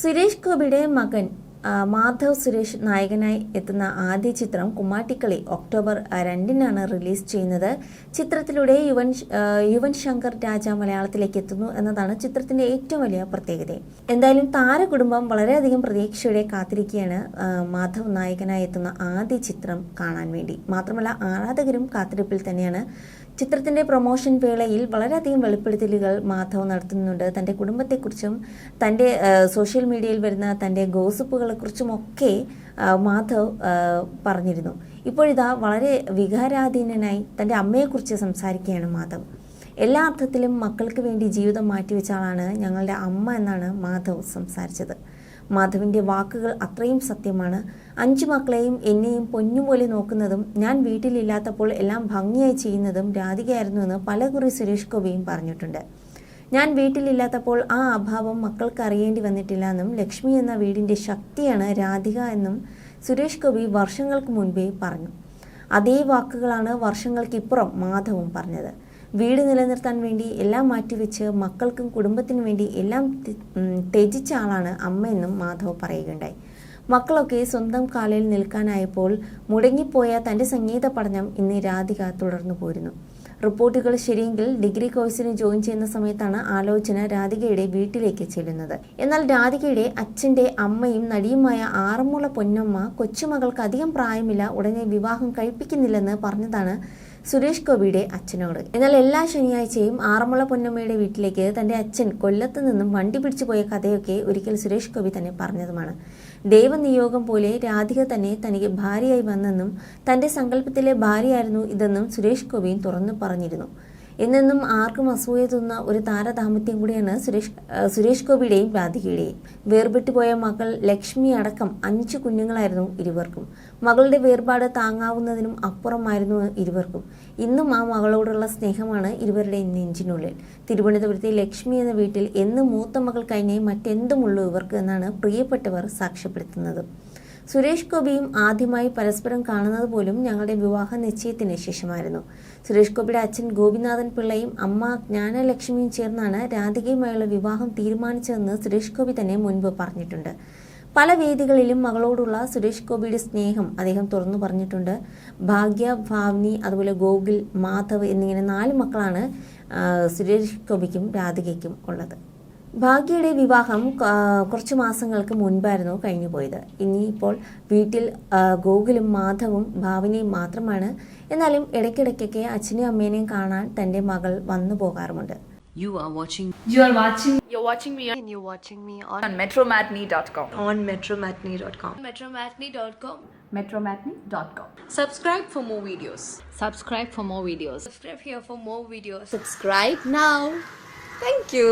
സുരേഷ് ഗോപിയുടെ മകൻ മാധവ് സുരേഷ് നായകനായി എത്തുന്ന ആദ്യ ചിത്രം കുമ്മാട്ടിക്കളി ഒക്ടോബർ രണ്ടിനാണ് റിലീസ് ചെയ്യുന്നത്. ചിത്രത്തിലൂടെ യുവൻ യുവൻ ശങ്കർ രാജ മലയാളത്തിലേക്ക് എത്തുന്നു എന്നതാണ് ചിത്രത്തിന്റെ ഏറ്റവും വലിയ പ്രത്യേകത. എന്തായാലും താരകുടുംബം വളരെയധികം പ്രതീക്ഷയോടെ കാത്തിരിക്കുകയാണ് മാധവ് നായകനായി എത്തുന്ന ആദ്യ ചിത്രം കാണാൻ വേണ്ടി. മാത്രമല്ല ആരാധകരും കാത്തിരിപ്പിൽ തന്നെയാണ്. ചിത്രത്തിന്റെ പ്രൊമോഷൻ വേളയിൽ വളരെയധികം വെളിപ്പെടുത്തലുകൾ മാധവ് നടത്തുന്നുണ്ട്. തന്റെ കുടുംബത്തെക്കുറിച്ചും തന്റെ സോഷ്യൽ മീഡിയയിൽ വരുന്ന തന്റെ ഗോസിപ്പുകളെക്കുറിച്ചുമൊക്കെ മാധവ് പറഞ്ഞിരുന്നു. ഇപ്പോഴിതാ വളരെ വികാരാധീനനായി തന്റെ അമ്മയെക്കുറിച്ച് സംസാരിക്കുകയാണ് മാധവ്. എല്ലാ അർത്ഥത്തിലും മക്കൾക്ക് വേണ്ടി ജീവിതം മാറ്റിവെച്ച ആളാണ് ഞങ്ങളുടെ അമ്മ എന്നാണ് മാധവ് സംസാരിച്ചത്. മാധവിന്റെ വാക്കുകൾ അത്രയും സത്യമാണ്. അഞ്ചു മക്കളെയും എന്നെയും പൊന്നുപോലെ നോക്കുന്നതും ഞാൻ വീട്ടിലില്ലാത്തപ്പോൾ എല്ലാം ഭംഗിയായി ചെയ്യുന്നതും രാധികയായിരുന്നു രാധികയായിരുന്നുവെന്ന് പലകുറി സുരേഷ് ഗോപിയും പറഞ്ഞിട്ടുണ്ട്. ഞാൻ വീട്ടിലില്ലാത്തപ്പോൾ ആ അഭാവം മക്കൾക്ക് അറിയേണ്ടി വന്നിട്ടില്ല എന്നും ലക്ഷ്മി എന്ന വീടിന്റെ ശക്തിയാണ് രാധിക എന്നും സുരേഷ് ഗോപി വർഷങ്ങൾക്ക് മുൻപേ പറഞ്ഞു. അതേ വാക്കുകളാണ് വർഷങ്ങൾക്കിപ്പുറം മാധവും പറഞ്ഞത്. വീട് നിലനിർത്താൻ വേണ്ടി എല്ലാം മാറ്റിവെച്ച് മക്കൾക്കും കുടുംബത്തിനും വേണ്ടി എല്ലാം ത്യജിച്ച ആളാണ് അമ്മയെന്നും മാധവ് പറയുകയുണ്ടായി. മക്കളൊക്കെ സ്വന്തം കാലിൽ നിൽക്കാനായപ്പോൾ മുടങ്ങിപ്പോയ തന്റെ സംഗീത പഠനം ഇന്ന് രാധിക തുടർന്നു പോരുന്നു. റിപ്പോർട്ടുകൾ ശരിയെങ്കിൽ ഡിഗ്രി കോഴ്സിന് ജോയിൻ ചെയ്യുന്ന സമയത്താണ് ആലോചന രാധികയുടെ വീട്ടിലേക്ക് ചെല്ലുന്നത്. എന്നാൽ രാധികയുടെ അച്ഛന്റെ അമ്മയും നടിയുമായ ആറന്മുള പൊന്നമ്മ കൊച്ചുമകൾക്ക് അധികം പ്രായമില്ല ഉടനെ വിവാഹം കഴിപ്പിക്കുന്നില്ലെന്ന് പറഞ്ഞതാണ് സുരേഷ് ഗോപിയുടെ അച്ഛനോട്. എന്നാൽ എല്ലാ ശനിയാഴ്ചയും ആറന്മുള പൊന്നമ്മയുടെ വീട്ടിലേക്ക് തന്റെ അച്ഛൻ കൊല്ലത്ത് നിന്നും വണ്ടി പിടിച്ചു പോയ കഥയൊക്കെ ഒരിക്കൽ സുരേഷ് ഗോപി തന്നെ പറഞ്ഞതുമാണ്. ദൈവനിയോഗം പോലെ രാധിക തന്നെ തനിക്ക് ഭാര്യയായി വന്നെന്നും തന്റെ സങ്കല്പത്തിലെ ഭാര്യയായിരുന്നു ഇതെന്നും സുരേഷ് ഗോപിയും തുറന്നു പറഞ്ഞിരുന്നു. എന്നെന്നും ആർക്കും അസൂയ തോന്നുന്ന ഒരു താരദാമ്പത്യം കൂടിയാണ് സുരേഷ് സുരേഷ് ഗോപിയുടെയും രാധികയുടെയും. വേർപെട്ടുപോയ മകൾ ലക്ഷ്മി അടക്കം അഞ്ച് കുഞ്ഞുങ്ങളായിരുന്നു ഇരുവർക്കും. മകളുടെ വേർപാട് താങ്ങാവുന്നതിനും അപ്പുറമായിരുന്നു ഇരുവർക്കും. ഇന്നും ആ മകളോടുള്ള സ്നേഹമാണ് ഇരുവരുടെയും നെഞ്ചിനുള്ളിൽ. തിരുവനന്തപുരത്തെ ലക്ഷ്മി എന്ന വീട്ടിൽ എന്ന് മൂത്ത മകൾ കഴിഞ്ഞേ മറ്റെന്തുമുള്ളൂ ഇവർക്ക് എന്നാണ് പ്രിയപ്പെട്ടവർ സാക്ഷ്യപ്പെടുത്തുന്നത്. സുരേഷ് ഗോപിയും ആദ്യമായി പരസ്പരം കാണുന്നത് പോലും ഞങ്ങളുടെ വിവാഹ നിശ്ചയത്തിന് ശേഷമായിരുന്നു. സുരേഷ് ഗോപിയുടെ അച്ഛൻ ഗോപിനാഥൻ പിള്ളയും അമ്മ ജ്ഞാനലക്ഷ്മിയും ചേർന്നാണ് രാധികയുമായുള്ള വിവാഹം തീരുമാനിച്ചതെന്ന് സുരേഷ് ഗോപി തന്നെ മുൻപ് പറഞ്ഞിട്ടുണ്ട്. പല വേദികളിലും മകളോടുള്ള സുരേഷ് ഗോപിയുടെ സ്നേഹം അദ്ദേഹം തുറന്നു പറഞ്ഞിട്ടുണ്ട്. ഭാഗ്യ ഭാവ്നി അതുപോലെ ഗോകുൽ മാധവ് എന്നിങ്ങനെ നാല് മക്കളാണ് സുരേഷ് ഗോപിക്കും രാധികയ്ക്കും ഉള്ളത്. ഭാഗ്യയുടെ വിവാഹം കുറച്ച് മാസങ്ങൾക്ക് മുൻപായിരുന്നു കഴിഞ്ഞു പോയത് ഇനിയിപ്പോൾ വീട്ടിൽ ഗോകുലും മാധവും ഭാവനയും മാത്രമാണ് എന്നാലും ഇടയ്ക്കിടയ്ക്കൊക്കെ അച്ഛനെയും അമ്മേനെയും കാണാൻ തന്റെ മകൾ വന്നു പോകാറുമുണ്ട് You are watching You are watching You're watching me and you're watching me on, on metromatney.com. on metromatney.com. metromatney.com. metromatney.com. Subscribe for more videos. subscribe for more videos. Subscribe here for more videos. Subscribe now. Thank you.